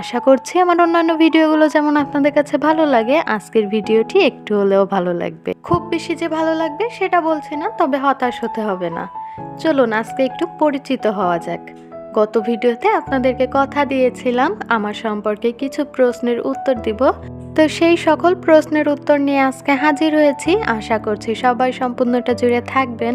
আশা করছি আমার অন্যান্য ভিডিওগুলো যেমন আপনাদের কাছে ভালো লাগে, আজকের ভিডিওটি একটু হলেও ভালো লাগবে। খুব বেশি যে ভালো লাগবে সেটা বলছি না, তবে হতাশ হতে হবে না। চলুন, আজকে একটু পরিচিত হওয়া যাক। গত ভিডিওতে আপনাদেরকে কথা দিয়েছিলাম, আমার সম্পর্কে কিছু প্রশ্নের উত্তর দিব। তো সেই সকল প্রশ্নের উত্তর নিয়ে আজকে হাজির হয়েছি। আশা করছি সবাই সম্পূর্ণটা জুড়ে থাকবেন।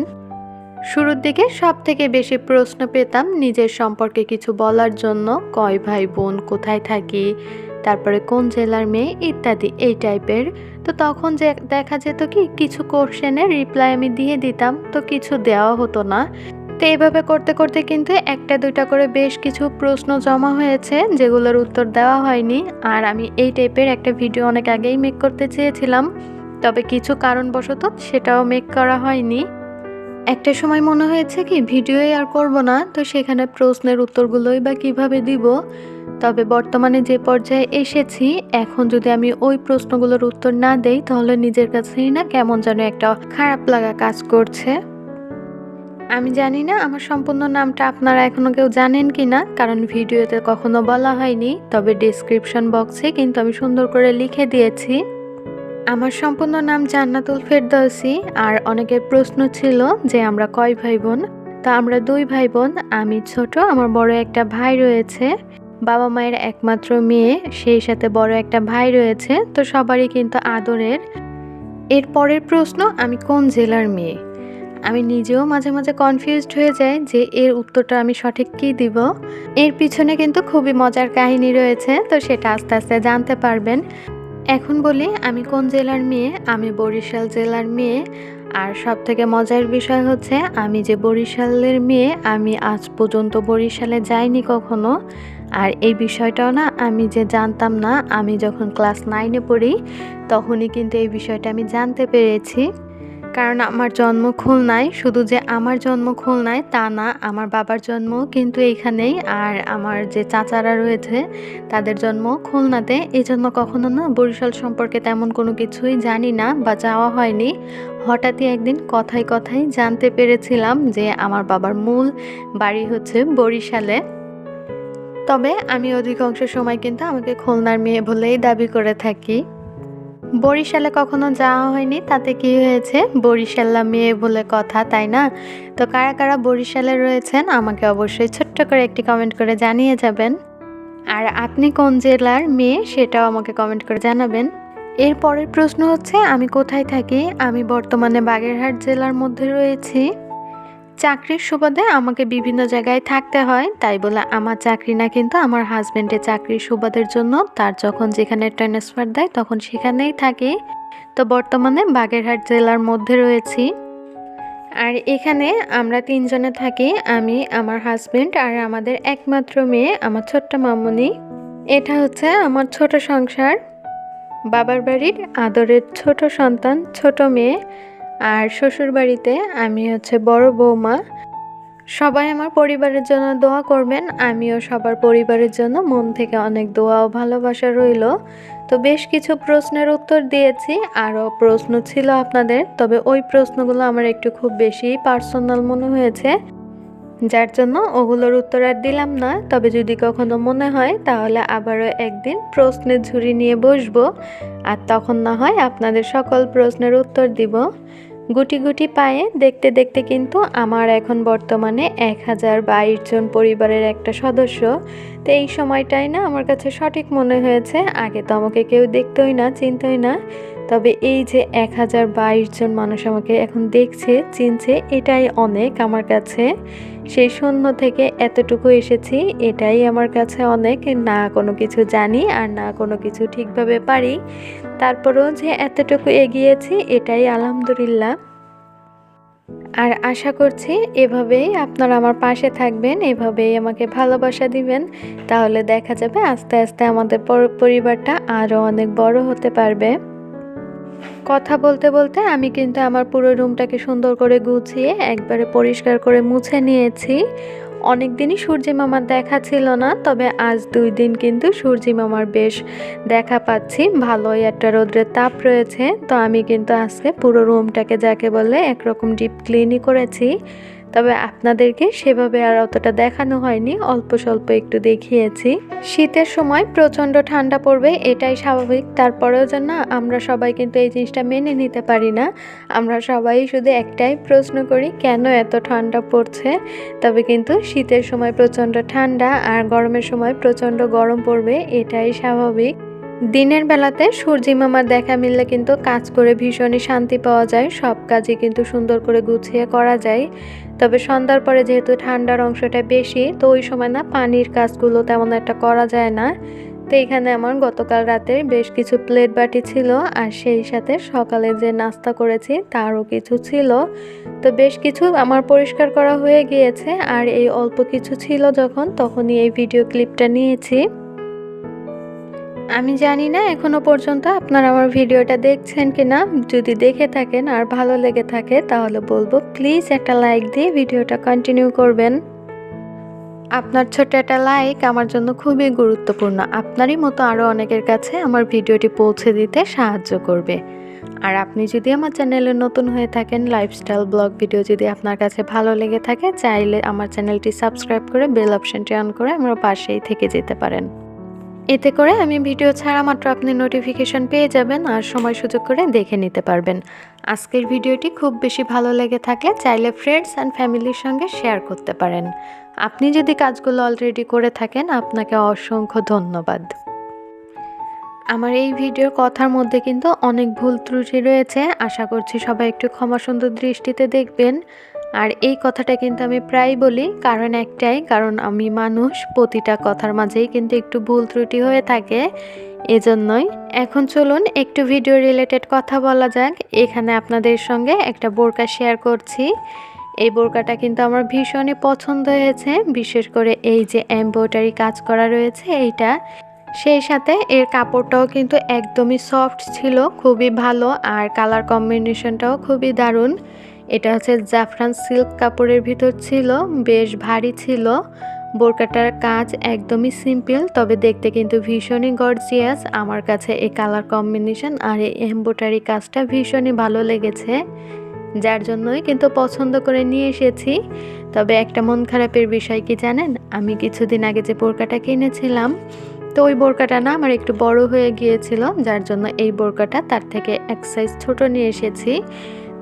শুরুর দিকে সব থেকে বেশি প্রশ্ন পেতাম নিজের সম্পর্কে কিছু বলার জন্য, কয় ভাই বোন, কোথায় থাকি, তারপরে কোন জেলার মেয়ে, ইত্যাদি, এই টাইপের। তো তখন যে দেখা যেত কি, কিছু কোশ্চেনের রিপ্লাই আমি দিয়ে দিতাম, তো কিছু দেওয়া হতো না। তো এইভাবে করতে করতে কিন্তু একটা, দুইটা করে বেশ কিছু প্রশ্ন জমা হয়েছে, যেগুলোর উত্তর দেওয়া হয়নি। আর আমি এই টাইপের একটা ভিডিও অনেক আগেই মেক করতে চেয়েছিলাম। তবে কিছু কারণবশত সেটাও মেক করা হয়নি। একটা সময় মনে হয়েছে কি, ভিডিওই আর করব না, তো সেখানে প্রশ্নের উত্তরগুলোই বা কীভাবে দিব? তবে বর্তমানে যে পর্যায়ে এসেছি, এখন যদি আমি ওই প্রশ্নগুলোর উত্তর না দেই, তাহলে নিজের কাছেই না কেমন যেন একটা খারাপ লাগা কাজ করছে। আমি জানি না, আমার সম্পূর্ণ নামটা আপনারা এখনও কেউ জানেন কি না কারণ ভিডিওতে কখনো বলা হয়নি, তবে ডিসক্রিপশন বক্সে কিন্তু আমি সুন্দর করে লিখে দিয়েছি। আমার সম্পূর্ণ নাম জান্নাতুল ফেরদৌসি আর অনেকের প্রশ্ন ছিল যে আমরা কয় ভাই বোন তা আমরা দুই ভাই বোন আমি ছোট, আমার বড় একটা ভাই রয়েছে, বাবা মায়ের একমাত্র মেয়ে, সেই সাথে বড় একটা ভাই রয়েছে, তো সবারই কিন্তু আদরের। এর পরের প্রশ্ন, আমি কোন জেলার মেয়ে? আমি নিজেও মাঝে মাঝে কনফিউজড হয়ে যাই যে এর উত্তরটা আমি সঠিক কী দিব। এর পিছনে কিন্তু খুবই মজার কাহিনী রয়েছে, তো সেটা আস্তে আস্তে জানতে পারবেন। এখন বলি, আমি কোন জেলার মেয়ে? আমি বরিশাল জেলার মেয়ে। আর সব থেকে মজার বিষয় হচ্ছে, আমি যে বরিশালের মেয়ে, আমি আজ পর্যন্ত বরিশালে যাইনি কখনো। আর এই বিষয়টাও না, আমি যে জানতাম না, আমি যখন ক্লাস নাইনে পড়ি, তখনই কিন্তু এই বিষয়টা আমি জানতে পেরেছি। কারণ আমার জন্ম খুলনায় শুধু যে আমার জন্ম খুলনায় তা না, আমার বাবার জন্ম কিন্তু এইখানেই আর আমার যে চাচারা রয়েছে তাদের জন্ম খুলনাতে। এই জন্য কখনো না বরিশাল সম্পর্কে তেমন কোনো কিছুই জানি না বা যাওয়া হয়নি। হঠাৎই একদিন কথায় কথায় জানতে পেরেছিলাম যে আমার বাবার মূল বাড়ি হচ্ছে বরিশালে। তবে আমি অধিকাংশ সময় কিন্তু আমাকে খুলনার মেয়ে বলেই দাবি করে থাকি। বরিশালে কখনো যাওয়া হয়নি, তাতে কি হয়েছে? বরিশাল্লা মেয়ে বলে কথা, তাই না? তো কারা কারা বরিশালে রয়েছেন, আমাকে অবশ্যই ছোট্ট করে একটি কমেন্ট করে জানিয়ে যাবেন। আর আপনি কোন জেলার মেয়ে, সেটাও আমাকে কমেন্ট করে জানাবেন। এর পরের প্রশ্ন হচ্ছে, আমি কোথায় থাকি? আমি বর্তমানে বাগেরহাট জেলার মধ্যে রয়েছি। চাকরির সুবাদে আমাকে বিভিন্ন জায়গায় থাকতে হয়। তাই বলে আমার চাকরি না কিন্তু আমার হাজব্যান্ডের চাকরির সুবাদের জন্য। তার যখন যেখানে ট্রান্সফার দেয় তখন সেখানেই থাকি। তো বর্তমানে বাগেরহাট জেলার মধ্যে রয়েছি। আর এখানে আমরা তিনজনে থাকি। আমি, আমার হাজব্যান্ড আর আমাদের একমাত্র মেয়ে, আমার ছোট্ট মামুনি। এটা হচ্ছে আমার ছোট সংসার। বাবার বাড়ির আদরের ছোট সন্তান, ছোট মেয়ে। আর শ্বশুর বাড়িতে আমি হচ্ছে বড় বৌমা। সবাই আমার পরিবারের জন্য দোয়া করবেন, আমিও সবার পরিবারের জন্য মন থেকে অনেক দোয়া ও ভালোবাসা রইল। তো বেশ কিছু প্রশ্নের উত্তর দিয়েছি, আরও প্রশ্ন ছিল আপনাদের, তবে ওই প্রশ্নগুলো আমার একটু খুব বেশি পার্সোনাল মনে হয়েছে, যার জন্য ওগুলোর উত্তর আর দিলাম না। তবে যদি কখনো মনে হয়, তাহলে আবারও একদিন প্রশ্নের ঝুড়ি নিয়ে বসবো, আর তখন না হয় আপনাদের সকল প্রশ্নের উত্তর দিব। গুটি গুটি পায়ে দেখতে দেখতে কিন্তু আমার এখন বর্তমানে এক হাজার বাইশ জন পরিবারের একটা সদস্য। তো এই সময়টাই না আমার কাছে সঠিক মনে হয়েছে। আগে তো আমাকে কেউ দেখতোই না, চিনতই না। তবে এই যে এক হাজার বাইশ জন মানুষ আমাকে এখন দেখছে, চিনছে, এটাই অনেক আমার কাছে। সেই শূন্য থেকে এতটুকু এসেছি, এটাই আমার কাছে অনেক। না কোনো কিছু জানি আর না কোনো কিছু ঠিকভাবে পারি। তারপরেও যে এতটুকু এগিয়েছি এটাই আলহামদুলিল্লাহ। আর আশা করছি এভাবেই আপনারা আমার পাশে থাকবেন, এভাবেই আমাকে ভালোবাসা দিবেন। তাহলে দেখা যাবে আস্তে আস্তে আমাদের পরিবারটা আরও অনেক বড় হতে পারবে। কথা বলতে বলতে আমি কিন্তু আমার পুরো রুমটাকে সুন্দর করে গুছিয়ে, একবারে পরিষ্কার করে মুছে নিয়েছি। অনেক দিনই সূর্যি মামার দেখা ছিল না, তবে আজ দুই দিন কিন্তু সূর্যি মামার বেশ দেখা পাচ্ছি। ভালোই একটা রোদ্রের তাপ রয়েছে, তো আমি কিন্তু আজকে পুরো রুমটাকে যাকে বলে একরকম ডিপ ক্লিনই করেছি। তবে আপনাদেরকে সেভাবে আর অতটা দেখানো হয়নি, অল্প স্বল্প একটু দেখিয়েছি। শীতের সময় প্রচণ্ড ঠান্ডা পড়বে, এটাই স্বাভাবিক। তারপরেও যেন আমরা সবাই কিন্তু এই জিনিসটা মেনে নিতে পারি না। আমরা সবাই শুধু একটাই প্রশ্ন করি, কেন এত ঠান্ডা পড়ছে? তবে কিন্তু শীতের সময় প্রচণ্ড ঠান্ডা আর গরমের সময় প্রচণ্ড গরম পড়বে, এটাই স্বাভাবিক। দিনের বেলাতে সূর্যি মামার দেখা মিললে কিন্তু কাজ করে ভীষণই শান্তি পাওয়া যায়, সব কাজই কিন্তু সুন্দর করে গুছিয়ে করা যায়। তবে সন্ধ্যার পরে যেহেতু ঠান্ডার অংশটা বেশি, তো ওই সময় না পানির কাজগুলো তেমন একটা করা যায় না। তো এখানে আমার গতকাল রাতে বেশ কিছু প্লেট বাটি ছিল, আর সেই সাথে সকালে যে নাস্তা করেছি তারও কিছু ছিল। তো বেশ কিছু আমার পরিষ্কার করা হয়ে গিয়েছে, আর এই অল্প কিছু ছিল যখন, তখনই এই ভিডিও ক্লিপটা নিয়েছি। আমি জানি না এখনও পর্যন্ত আপনারা আমার ভিডিওটা দেখছেন কি না যদি দেখে থাকেন আর ভালো লেগে থাকে, তাহলে বলব প্লিজ একটা লাইক দিয়ে ভিডিওটা কন্টিনিউ করবেন। আপনার ছোট একটা লাইক আমার জন্য খুবই গুরুত্বপূর্ণ। আপনারই মতো আরও অনেকের কাছে আমার ভিডিওটি পৌঁছে দিতে সাহায্য করবে। আর আপনি যদি আমার চ্যানেলে নতুন হয়ে থাকেন লাইফস্টাইল ব্লগ ভিডিও যদি আপনার কাছে ভালো লেগে থাকে, চাইলে আমার চ্যানেলটি সাবস্ক্রাইব করে বেল অপশানটি অন করে আমার পাশেই থেকে যেতে পারেন। এতে করে আমি ভিডিও ছাড়া মাত্র আপনি নোটিফিকেশন পেয়ে যাবেন আর সময় সুযোগ করে দেখে নিতে পারবেন। আজকের ভিডিওটি খুব বেশি ভালো লেগে থাকলে চাইলে ফ্রেন্ডস অ্যান্ড ফ্যামিলির সঙ্গে শেয়ার করতে পারেন। আপনি যদি কাজগুলো অলরেডি করে থাকেন, আপনাকে অসংখ্য ধন্যবাদ। আমার এই ভিডিওর কথার মধ্যে কিন্তু অনেক ভুল ত্রুটি রয়েছে। আশা করছি সবাই একটু ক্ষমা সুন্দর দৃষ্টিতে দেখবেন। আর এই কথাটা কিন্তু আমি প্রায় বলি, কারণ একটাই, কারণ আমি মানুষ, প্রতিটা কথার মাঝেই কিন্তু একটু ভুল ত্রুটি হয়ে থাকে, এজন্যই। এখন চলুন একটু ভিডিও রিলেটেড কথা বলা যাক। এখানে আপনাদের সঙ্গে একটা বোরকা শেয়ার করছি। এই বোরকাটা কিন্তু আমার ভীষণই পছন্দ হয়েছে, বিশেষ করে এই যে এমব্রয়ডারি কাজ করা রয়েছে এইটা। সেই সাথে এর কাপড়টাও কিন্তু একদমই সফট ছিল, খুবই ভালো, আর কালার কম্বিনেশনটাও খুবই দারুণ। এটা হচ্ছে জাফরান সিল্ক কাপড়ের ভিতর ছিল, বেশ ভারী ছিল। বোরকাটার কাজ একদমই সিম্পল তবে দেখতে কিন্তু ভীষণই গর্জিয়াস আমার কাছে এই কালার কম্বিনেশন আর এই এম্বোটারি কাজটা ভীষণই ভালো লেগেছে, যার জন্যই কিন্তু পছন্দ করে নিয়ে এসেছি। তবে একটা মন খারাপের বিষয় কি জানেন? আমি কিছুদিন আগে যে বোরকাটা কিনেছিলাম, তো ওই বোরকাটা না আমার একটু বড় হয়ে গিয়েছিল, যার জন্য এই বোরকাটা তার থেকে এক সাইজ ছোট নিয়ে এসেছি।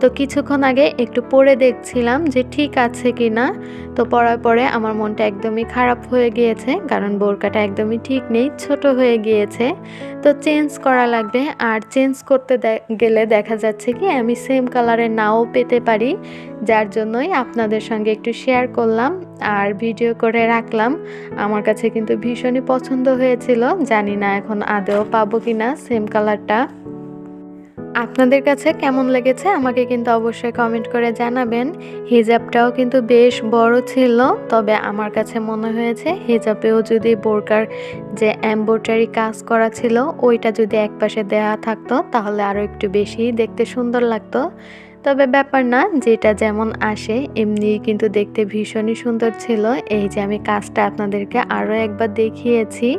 তো কিছুক্ষণ আগে একটু পরে দেখছিলাম যে ঠিক আছে কি না। তো পড়ার পরে আমার মনটা একদমই খারাপ হয়ে গিয়েছে, কারণ বোরকাটা একদমই ঠিক নেই, ছোট হয়ে গিয়েছে। তো চেঞ্জ করা লাগবে, আর চেঞ্জ করতে গেলে দেখা যাচ্ছে কি আমি সেম কালারের নাও পেতে পারি, যার জন্যই আপনাদের সঙ্গে একটু শেয়ার করলাম আর ভিডিও করে রাখলাম। আমার কাছে কিন্তু ভীষণই পছন্দ হয়েছিল, জানি না এখন আদেও পাবো কি না সেম কালারটা। আপনাদের কাছে কেমন লেগেছে আমাকে কিন্তু অবশ্যই কমেন্ট করে জানাবেন। হিজাবটাও কিন্তু বেশ বড় ছিল, তবে আমার কাছে মনে হয়েছে হিজাবেও যদি বোরকার যে এম্ব্রয়ডারি কাজ করা ছিল, ওইটা যদি একপাশে দেওয়া থাকতো, তাহলে আরও একটু বেশি দেখতে সুন্দর লাগতো। তবে ব্যাপার না, যেটা যেমন আসে, এমনি কিন্তু দেখতে ভীষণই সুন্দর ছিল। এই যে আমি কাজটা আপনাদেরকে আরও একবার দেখিয়েছি।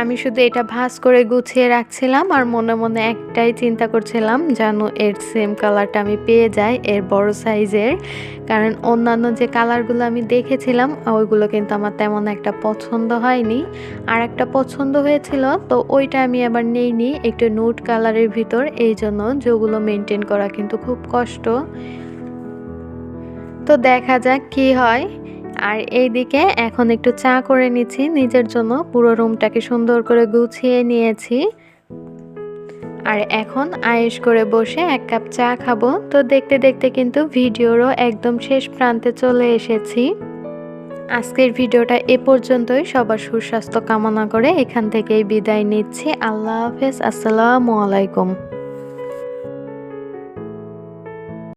আমি শুধু এটা ভাস করে গুছিয়ে রাখছিলাম আর মনে মনে একটাই চিন্তা করছিলাম যেন এর সেম কালারটা আমি পেয়ে যাই এর বড় সাইজের কারণ অন্যান্য যে কালারগুলো আমি দেখেছিলাম, ওইগুলো কিন্তু আমার তেমন একটা পছন্দ হয়নি। আর একটা পছন্দ হয়েছিল, তো ওইটা আমি আবার নেইনি একটু নুট কালারের ভিতর। এই জন্য যেগুলো মেনটেন করা কিন্তু খুব কষ্ট। তো দেখা যাক কি হয়। আর এইদিকে এখন একটু চা করে নিচ্ছি। নিজের জন্য পুরো রুমটাকে সুন্দর করে গুছিয়ে নিয়েছি। আর এখন আয়েস করে বসে এক কাপ চা খাব। তো দেখতে দেখতে কিন্তু ভিডিওরও একদম শেষ প্রান্তে চলে এসেছি। আজকের ভিডিওটা এ পর্যন্তই। সবার সুস্বাস্থ্য কামনা করে এখান থেকেই বিদায় নিচ্ছি। আল্লাহ হাফেজ। আসসালামু আলাইকুম।